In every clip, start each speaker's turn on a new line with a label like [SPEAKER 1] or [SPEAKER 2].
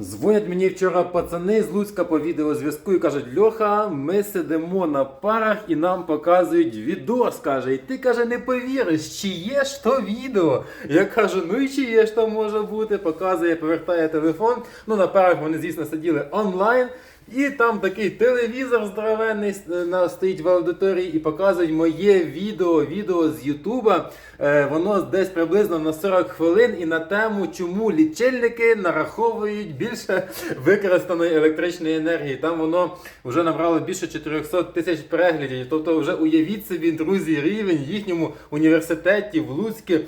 [SPEAKER 1] Дзвонять мені вчора пацани з Луцька по відеозв'язку і кажуть: Льоха, ми сидимо на парах і нам показують відос. каже, і ти каже, не повіриш, чи є ж то відео. Я кажу, ну і чи є ж то може бути. Показує, повертає телефон. Ну на парах вони, звісно, сиділи онлайн. І там такий телевізор здоровенний е, стоїть в аудиторії і показують моє відео, відео з Ютуба. Е, воно десь приблизно на 40 хвилин і на тему, чому лічильники нараховують більше використаної електричної енергії. Там воно вже набрало більше 400 тисяч переглядів. Тобто, вже уявіть собі, друзі, рівень їхньому університеті в Луцькі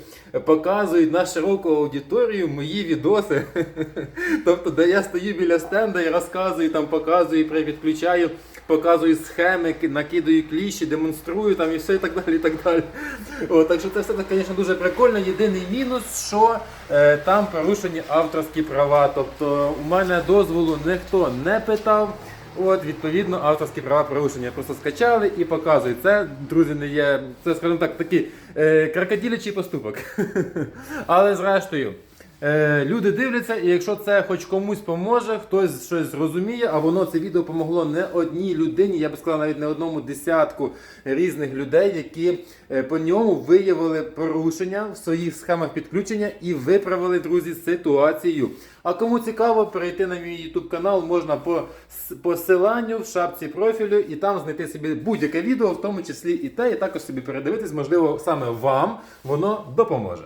[SPEAKER 1] показують на широку аудиторію мої відоси. Тобто, де я стою біля стенда і розказую, там показую, підключаю, показую схеми, накидаю кліщі, демонструю там і все і так далі. І так далі. О, так що це все, звісно, дуже прикольно. Єдиний мінус, що е, там порушені авторські права. Тобто у мене дозволу ніхто не питав. От, відповідно, авторські права порушення. Просто скачали і показують. Це, друзі, не є, це, скажімо так, такий е, крокодилячий поступок. Але зрештою. Е, люди дивляться, і якщо це хоч комусь поможе, хтось щось зрозуміє, а воно це відео помогло не одній людині, я би сказав, навіть не одному десятку різних людей, які е, по ньому виявили порушення в своїх схемах підключення і виправили, друзі, ситуацію. А кому цікаво, перейти на мій YouTube канал можна по посиланню в шапці профілю і там знайти собі будь-яке відео, в тому числі і те, і також собі передивитись, можливо, саме вам воно допоможе.